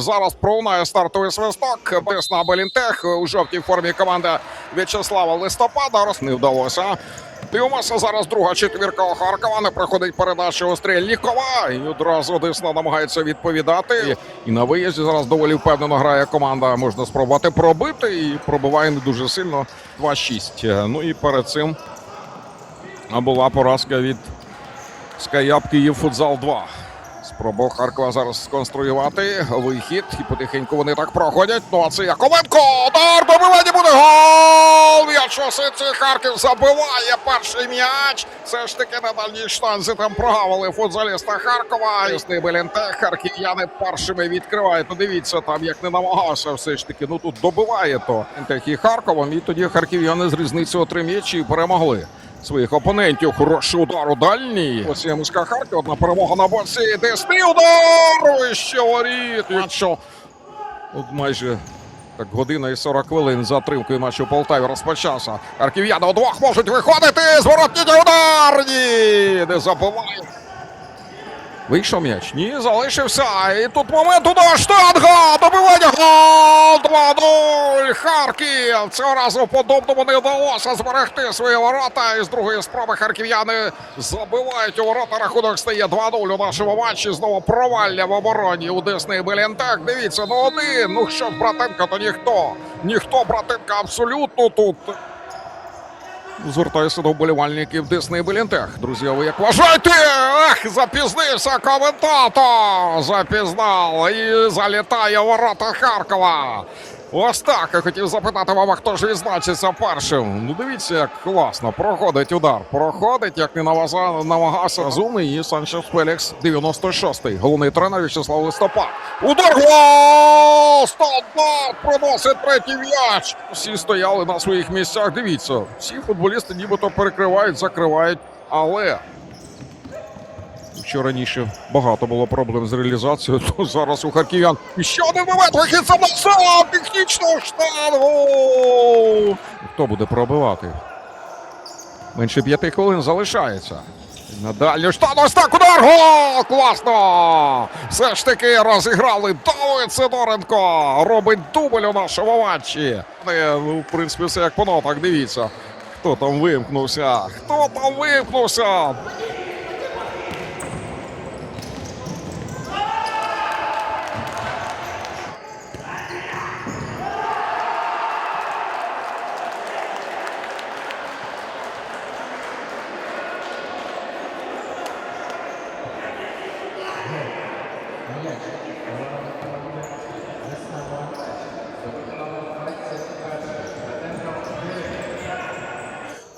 Зараз пролунає стартовий свисток. Десна Белінтех у жовтій формі команда В'ячеслава Листопада. Роз не вдалося. Дивимося зараз друга четвірка у Харкова. Не проходить передача у Стрельнікова. І одразу Десна намагається відповідати. І на виїзді зараз доволі впевнено грає команда. Можна спробувати пробити. І пробиває не дуже сильно 2-6. Ну і перед цим була поразка від Скаяп Київ футзал 2. Спроба у Харкова зараз сконструювати вихід. І потихеньку вони так проходять. Ну а це Яковенко. Удар добивання буде гол! У Харків забиває перший м'яч. Все ж таки на дальній штанзі там прогавили футзаліста Харкова. Юсний Белінтех. Харків'яни першими відкривають. Подивіться там, як не намагався все ж таки. Ну тут добиває то Інтех і Харковом. І тоді харків'яни з різницею три м'ячі перемогли своїх опонентів. Хороший удар у дальній. Ось є Харків. Одна перемога на боці. Десний удар! І ще воріт. І що? От майже так година і 40 хвилин затримкою матчу Полтаві розпочався. Харків'яни удвох можуть виходити. Зворотній удар! Ні, не забуває. Вийшов м'яч. Ні, залишився. І тут момент удар штанга. Добивання гол 2-0. Харків. Цього разу подобному не вдалося зберегти свої ворота. І з другої спроби харків'яни забивають у ворота. Рахунок стає 2-0 у нашому матчі. Знову провалля в обороні у Десний Белінтак. Дивіться, ну один. Ну що ж, братенка, то ніхто. Ніхто, братенка, абсолютно тут. Звертаюся до вболівальників Дисней Белінтех. Друзі, ви як вважаєте? Ах, запізнився коментатор! Запізнав і залітає ворота Харкова. Ось так. Я хотів запитати вам, а хто ж відзначиться першим. Ну дивіться, як класно. Проходить удар. Проходить, як не намагався розумний. І Санчес Фелікс 96-й. Головний тренер В'ячеслав Листопад. Удар гол! Стандарт приносить третій м'яч. Всі стояли на своїх місцях. Дивіться, всі футболісти нібито перекривають, закривають, але. Якщо раніше багато було проблем з реалізацією, то зараз у харків'ян ще один момент вихід сам на сам технічного штангу. Хто буде пробивати? Менше п'яти хвилин залишається. На дальню штану ось удар! Гол! Класно! Все ж таки розіграли Давид Сидоренко. Робить дубль у нашому матчі. Ну, в принципі, все як по нотах. Дивіться. Хто там вимкнувся? Хто там вимкнувся?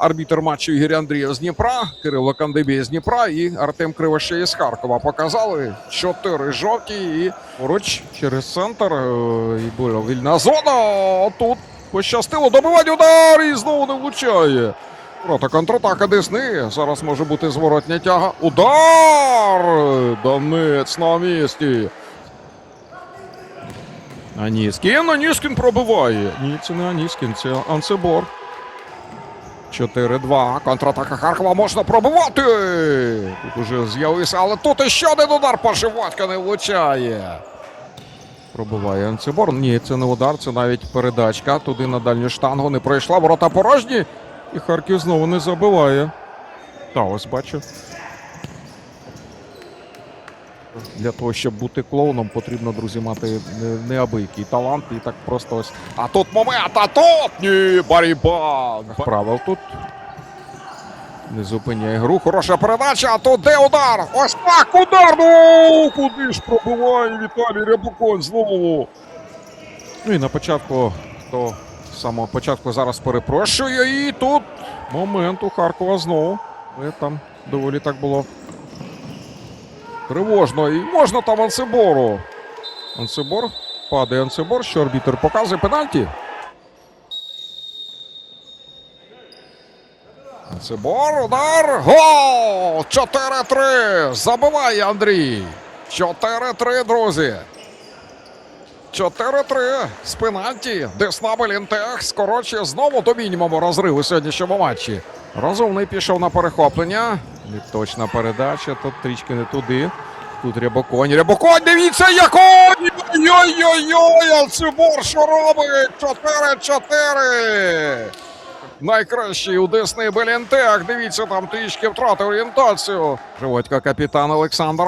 Арбітер матчу Ігор Андрієв з Дніпра, Кирило Кандибій з Дніпра і Артем Кривошей з Харкова. Показали чотири жовті і поруч через центр. е, І була вільна зона. Тут пощастило добивання удар і знову не влучає. Проти контратака Десни. Зараз може бути зворотня тяга. Удар! Донець на місці. Аніскін, Аніскін пробиває. Ні, це не Аніскін, це Анцебор. 4-2. Контратака Харкова можна пробувати. Тут уже з'явився, але тут іще один удар по животка не влучає. Пробиває Анцеборн. Ні, це не удар, це навіть передачка. Туди на дальню штангу не пройшла. Ворота порожні. І Харків знову не забиває. Та ось бачу. Для того, щоб бути клоуном, потрібно, друзі, мати не- неабиякий талант і так просто ось. А тут момент, а тут ні, боротьба. Правил тут. Не зупиняє гру. Хороша передача, а тут де удар? Ось так, удар! Ну, куди ж пробиває Віталій Рябуконь знову. Ну і на початку, хто з самого початку зараз перепрошує. І тут момент у Харкова знову. Але там доволі так було Тривожно. І можна там Анцебору. Анцебор. Падає Анцебор, що арбітер показує пенальті. Анцебор, удар. Гол! 4-3. Забиває Андрій. 4-3, друзі. 4-3 з пенальті. Десна Белінтех скорочує знову до мінімуму розрив у сьогоднішньому матчі. Розумний пішов на перехоплення. Неточна передача, тут трішки не туди. Тут Рябоконь. Рябоконь, дивіться, який! Ой-ой-ой, Алцибор, що робить? 4-4. Найкращий у Десни Белінтех. Дивіться, там трішки втратив орієнтацію. Животька капітан Олександр.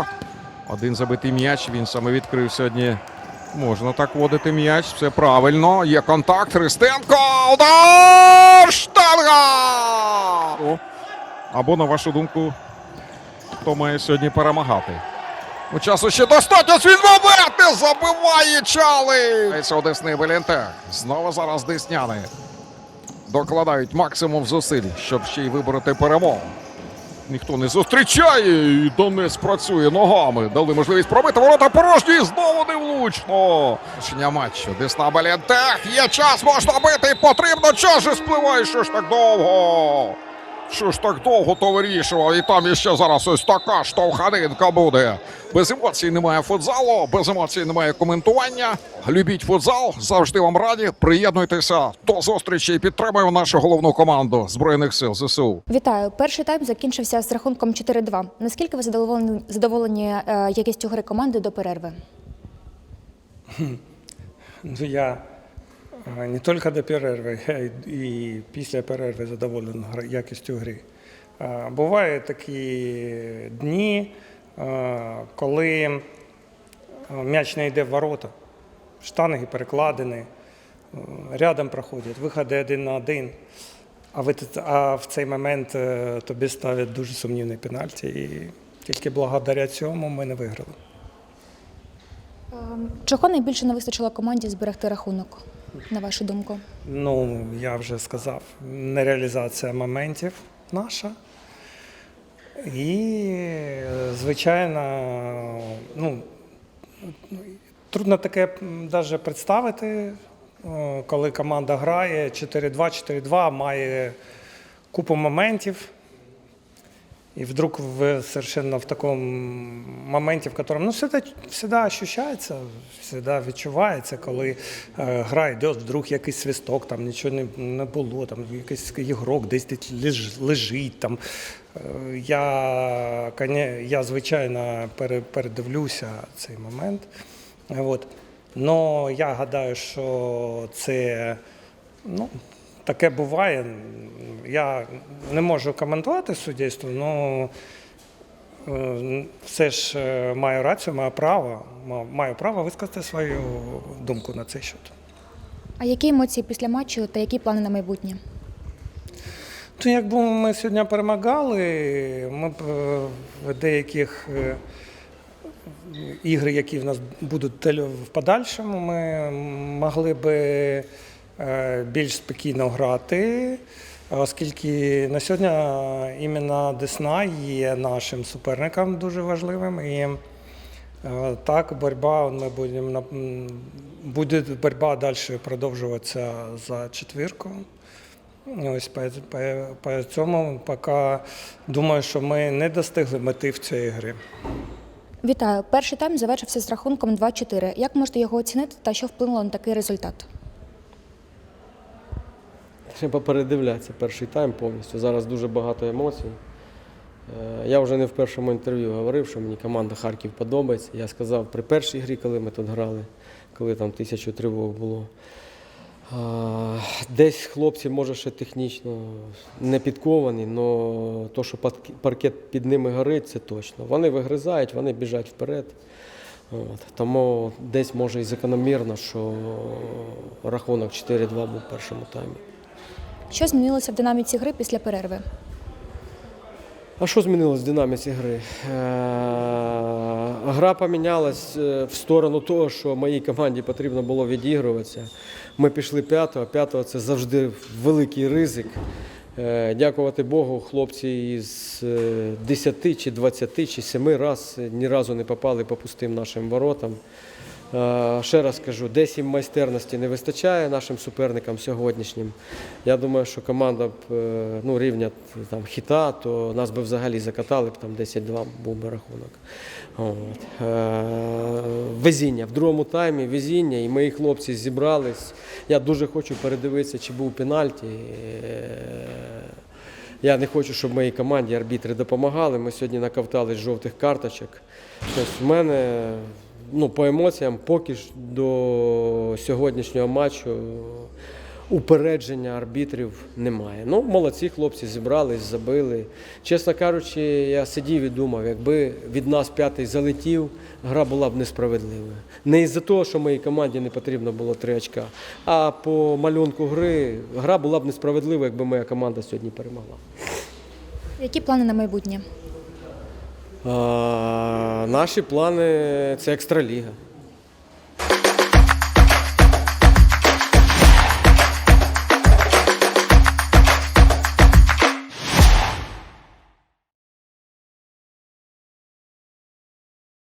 Один забитий м'яч. Він саме відкрив сьогодні. Можна так водити м'яч. Все правильно. Є контакт. Христенко. Удар! Штанга! О, Або, на вашу думку, хто має сьогодні перемагати? У часу ще достатньо свій момент забиває Чали. Це Одесний Белінтех. Знову зараз Десняни. Докладають максимум зусиль, щоб ще й вибороти перемогу. Ніхто не зустрічає, і Донець працює ногами. Дали можливість пробити ворота порожні, і знову не влучно. Рішення матчу. Десна Белінтех. Є час, можна бити, потрібно. Час же спливає, що ж так довго. Що ж так довго то вирішував? І там іще зараз ось така штовханинка буде. Без емоцій немає футзалу, без емоцій немає коментування. Любіть футзал, завжди вам раді. Приєднуйтеся до зустрічі і підтримуємо нашу головну команду Збройних сил ЗСУ. Вітаю. Перший тайм закінчився з рахунком 4-2. Наскільки ви задоволені, задоволені е, якістю гри команди до перерви? Ну, я не тільки до перерви, й- і після перерви задоволений якістю гри. Бувають такі дні, коли м'яч не йде в ворота, штанги перекладені, рядом проходять, виходи один на один. А, ви, а в цей момент е, тобі ставлять дуже сумнівний пенальті. І тільки благодаря цьому ми не виграли. Ем, Чого найбільше не вистачило команді зберегти рахунок, на вашу думку? Ну, я вже сказав, нереалізація моментів наша. І, звичайно, ну, трудно таке навіть представити, коли команда грає 4-2, 4-2, має купу моментів. И вдруг в совершенно в таком моменті, в котором ну, всегда, всегда ощущається, всегда відчувається, коли е, гра йде, вдруг якийсь свисток, там нічого не, не було, там якийсь ігрок десь леж, лежить. Там. Е, я, я, звичайно, пере, передивлюся цей момент. От. Но я гадаю, що це ну, таке буває. Я не можу коментувати суддівство, але все ж е, маю рацію, маю право, ма- маю право висказати свою думку на цей счет. А які емоції після матчу та які плани на майбутнє? Ну, якби ми сьогодні перемагали, ми б е, в деяких е, ігри, які в нас будуть в подальшому, ми могли би більш спокійно грати, оскільки на сьогодні іменно Десна є нашим суперником дуже важливим. І е, так, боротьба, ми будемо буде боротьба далі продовжуватися за четвірку. Ось по, по, по цьому поки думаю, що ми не достигли мети в цієї гри. Вітаю. Перший тайм завершився з рахунком 2-4. Як можете його оцінити та що вплинуло на такий результат? Треба передивлятися перший тайм повністю. Зараз дуже багато емоцій. Е, Я вже не в першому інтерв'ю говорив, що мені команда Харків подобається. Я сказав при першій грі, коли ми тут грали, коли там тисячу тривог було. Десь хлопці, може, ще технічно не підковані, але то, що паркет під ними горить, це точно. Вони вигризають, вони біжать вперед. От. Тому десь може і закономірно, що рахунок 4-2 був в першому таймі. Що змінилося в динаміці гри після перерви? А що змінилось в динаміці гри? Е, Гра помінялась е, в сторону того, що моїй команді потрібно було відігруватися. Ми пішли п'ятого, п'ятого це завжди великий ризик. Е, Дякувати Богу, хлопці із е, 10 чи 20 чи 7 раз ні разу не попали по пустим нашим воротам. Е, Ще раз кажу, десь їм майстерності не вистачає нашим суперникам сьогоднішнім. Я думаю, що команда б е, ну, рівня там, хіта, то нас би взагалі закатали б там 10-2 був би рахунок. От. Е, Везіння. В другому таймі везіння, і мої хлопці зібрались. Я дуже хочу передивитися, чи був пенальті. Я не хочу, щоб моїй команді арбітри допомагали. Ми сьогодні наковтали жовтих карточок. Тобто в мене ну, по емоціям поки ж до сьогоднішнього матчу упередження арбітрів немає. Ну, молодці хлопці зібрались, забили. Чесно кажучи, я сидів і думав, якби від нас п'ятий залетів, гра була б несправедливою. Не із-за того, що моїй команді не потрібно було три очка, а по малюнку гри гра була б несправедлива, якби моя команда сьогодні перемогла. Які плани на майбутнє? А, наші плани це екстраліга.